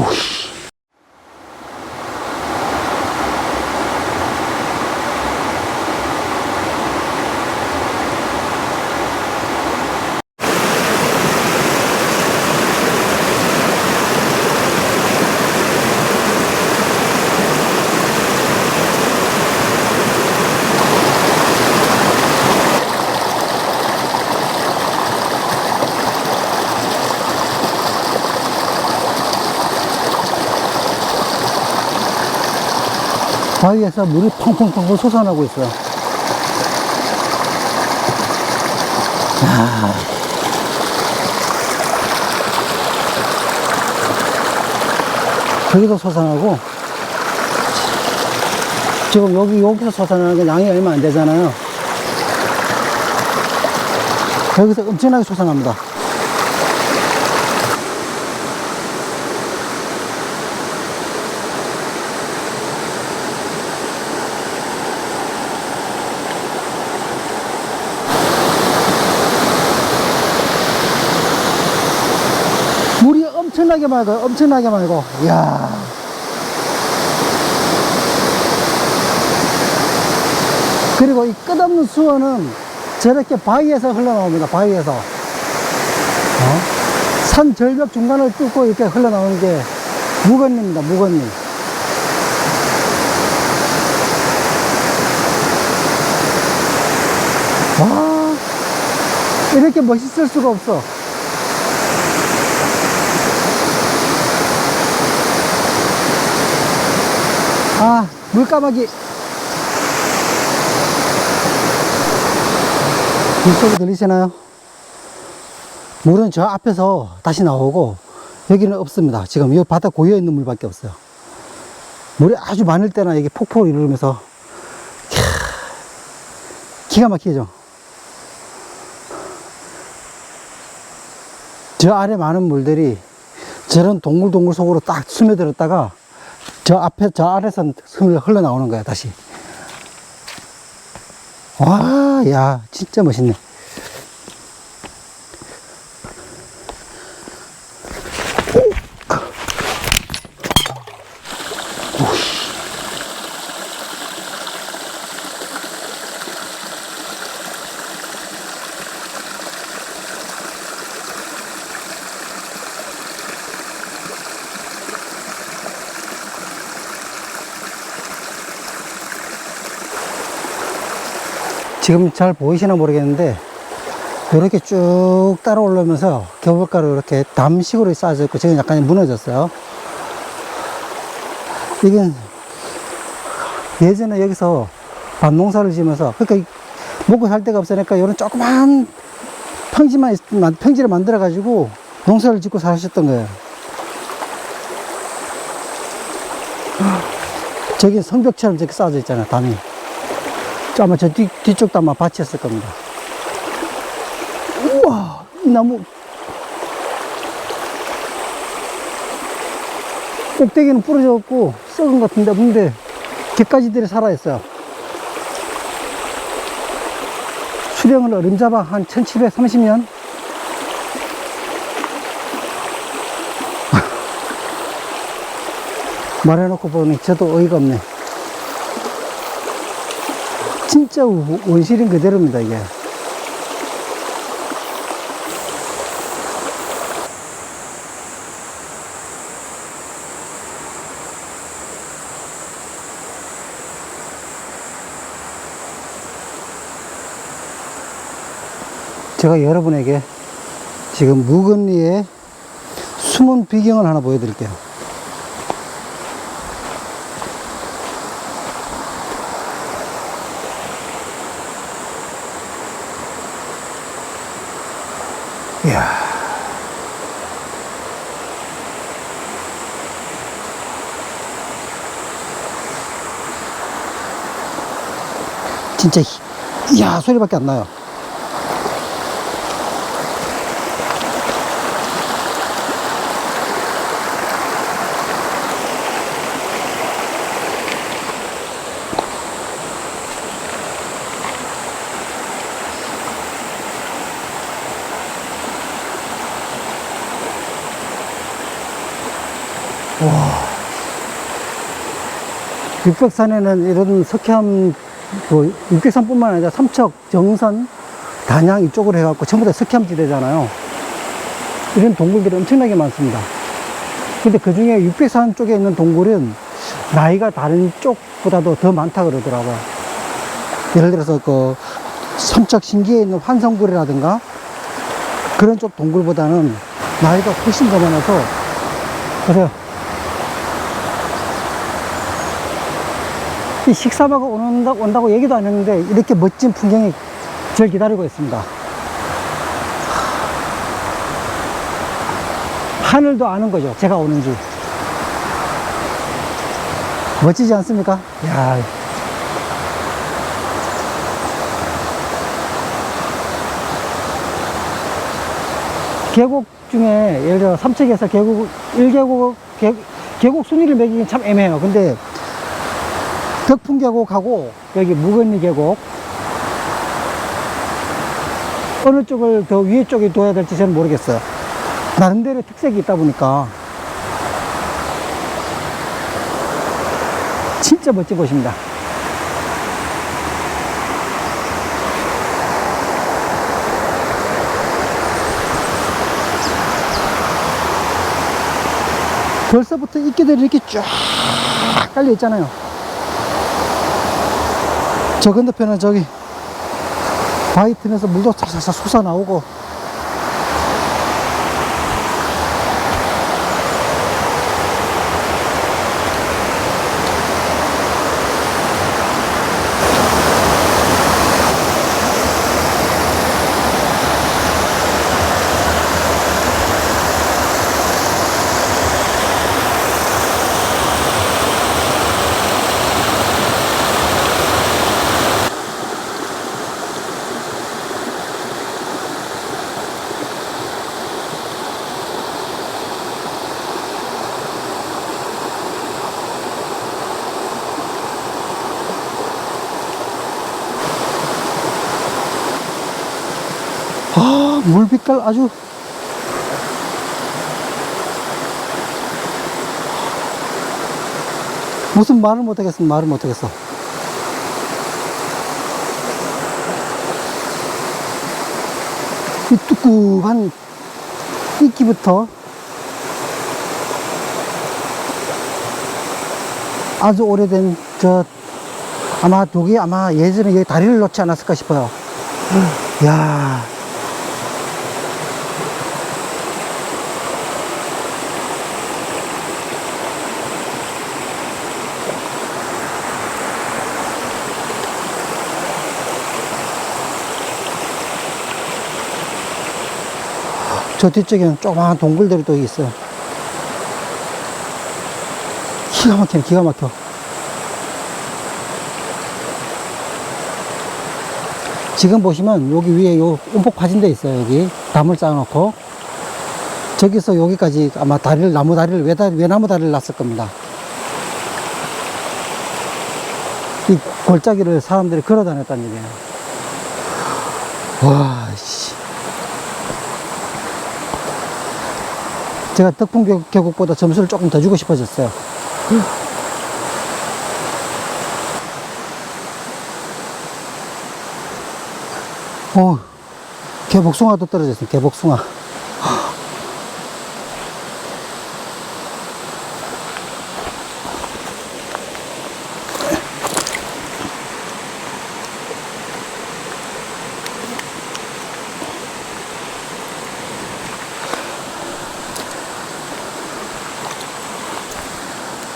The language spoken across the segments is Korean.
Whoosh. 바위에서 물이 펑펑펑 솟아나고 있어요. 야. 저기도 솟아나고, 지금 여기, 여기서 솟아나는 게 양이 얼마 안 되잖아요. 여기서 엄청나게 솟아납니다. 물이 엄청나게 맑아요. 엄청나게 맑어. 이야. 그리고 이 끝없는 수원은 저렇게 바위에서 흘러나옵니다. 바위에서. 어? 산 절벽 중간을 뚫고 이렇게 흘러나오는 게 무건리입니다. 무건리. 와, 이렇게 멋있을 수가 없어. 아, 물까마귀. 물소리 들리시나요? 물은 저 앞에서 다시 나오고, 여기는 없습니다. 지금 이 바닥 고여 있는 물밖에 없어요. 물이 아주 많을 때나 이게 폭포를 이루면서, 기가 막히죠? 저 아래 많은 물들이 저런 동글동글 속으로 딱 스며들었다가 저 앞에 저 아래서 흘러 나오는 거야 다시. 와 야 진짜 멋있네 지금 잘 보이시나 모르겠는데 이렇게 쭉 따라 올라오면서 겨울가루 이렇게 담식으로 쌓여져 있고 지금 약간 무너졌어요. 이게 예전에 여기서 밭농사를 지면서 그러니까 먹고 살 데가 없으니까 이런 조그만 평지만 평지를 만들어 가지고 농사를 짓고 사셨던 거예요. 저기 성벽처럼 저렇게 쌓여져 있잖아요 담이. 저 아마 저 뒤, 뒤쪽도 아마 밭이었을 겁니다. 우와, 이 나무. 꼭대기는 부러졌고, 썩은 것 같은데, 근데, 개까지들이 살아있어요. 수령은 어림잡아 한 1730년? 말해놓고 보니 저도 어이가 없네. 진짜 우- 원시린 그대로입니다, 이게. 제가 여러분에게 지금 무건리의 숨은 비경을 하나 보여드릴게요. 이야. 진짜, 히- 이야, 소리밖에 안 나요. 육백산에는 이런 석회암, 그 육백산뿐만 아니라 삼척, 정선, 단양 이쪽으로 해갖고 전부 다 석회암지대잖아요. 이런 동굴들이 엄청나게 많습니다. 근데 그 중에 육백산 쪽에 있는 동굴은 나이가 다른 쪽보다도 더 많다 그러더라고요. 예를 들어서 그 삼척 신기에 있는 환성굴이라든가 그런 쪽 동굴보다는 나이가 훨씬 더 많아서 그래 서이 식사마가 온다, 온다고 얘기도 안 했는데 이렇게 멋진 풍경이 저를 기다리고 있습니다. 하늘도 아는 거죠. 제가 오는지. 멋지지 않습니까? 야. 계곡 중에 예를 들어 삼척에서 계곡 1계곡 계곡, 계곡 순위를 매기긴 참 애매해요. 근데 덕풍 계곡하고 여기 묵은이 계곡 어느 쪽을 더 위에 쪽에 둬야 될지 저는 모르겠어요. 나름대로 특색이 있다 보니까 진짜 멋진 곳입니다. 벌써부터 이끼들이 이렇게 쫙 깔려 있잖아요. 저 건너편은 저기 바위 틈에서 물도 살살살 솟아 나오고 물 빛깔 아주 무슨 말을 못하겠어 말을 못하겠어. 이 뚜꾸한 이끼부터 아주 오래된 저 아마 독이 아마 예전에 여기 다리를 놓지 않았을까 싶어요. 야 저 뒤쪽에는 조그마한 동굴들이 또 있어요. 기가 막히네, 기가 막혀. 지금 보시면 여기 위에 요 움푹 파진 데 있어요, 여기. 담을 쌓아놓고. 저기서 여기까지 아마 다리를, 나무 다리를, 외다, 외나무 다리를 놨을 겁니다. 이 골짜기를 사람들이 걸어 다녔다는 얘기예요. 와, 제가 덕풍 계곡- 계곡보다 점수를 조금 더 주고 싶어졌어요. 어, 개복숭아도 떨어졌어요. 개복숭아.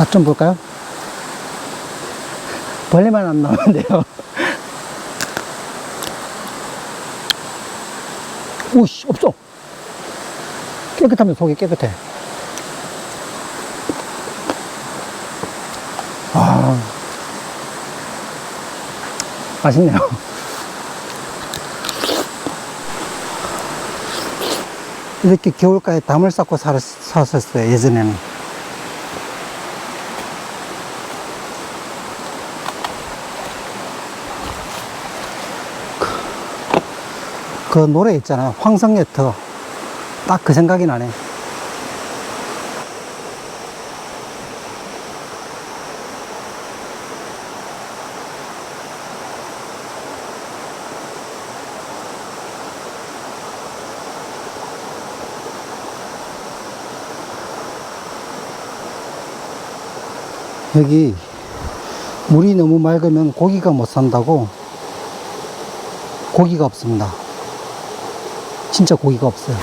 맛좀 볼까요? 벌레만 안 나오는데요. 오씨, 없어. 깨끗하면 속이 깨끗해. 아, 맛있네요. 이렇게 겨울가에 담을 쌓고 살, 살았어요, 예전에는. 그 노래 있잖아요. 황성예터. 딱 그 생각이 나네. 여기 물이 너무 맑으면 고기가 못 산다고 고기가 없습니다. 진짜 고기가 없어요.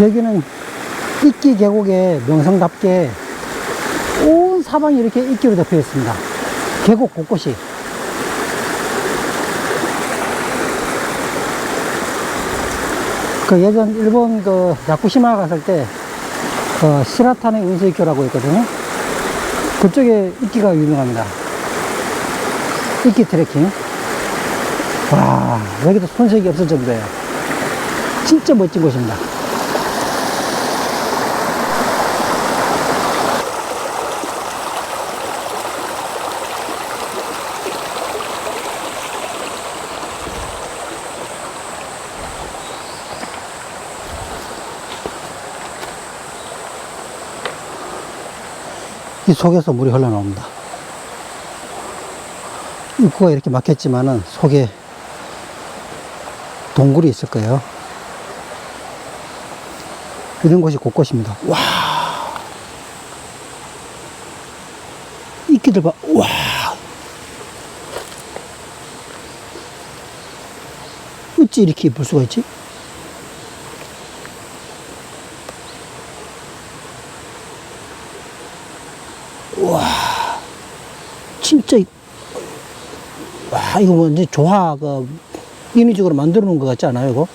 여기는 이끼 계곡에 명성답게 온 사방이 이렇게 이끼로 덮여 있습니다. 계곡 곳곳이. 그 예전 일본 그 야쿠시마 갔을 때, 어, 시라타네 운수익교라고 있거든요. 그쪽에 이끼가 유명합니다. 이끼 트레킹. 와, 여기도 손색이 없을 정도예요. 진짜 멋진 곳입니다. 이 속에서 물이 흘러나옵니다. 입구가 이렇게 막혔지만은 속에 동굴이 있을 거예요. 이런 곳이 곳곳입니다. 와. 이끼들 봐. 와. 어찌 이렇게 이쁠 수가 있지? 진짜 이- 와 이거 뭐 이제 조화 그 인위적으로 만들어 놓은 것 같지 않아요 이거?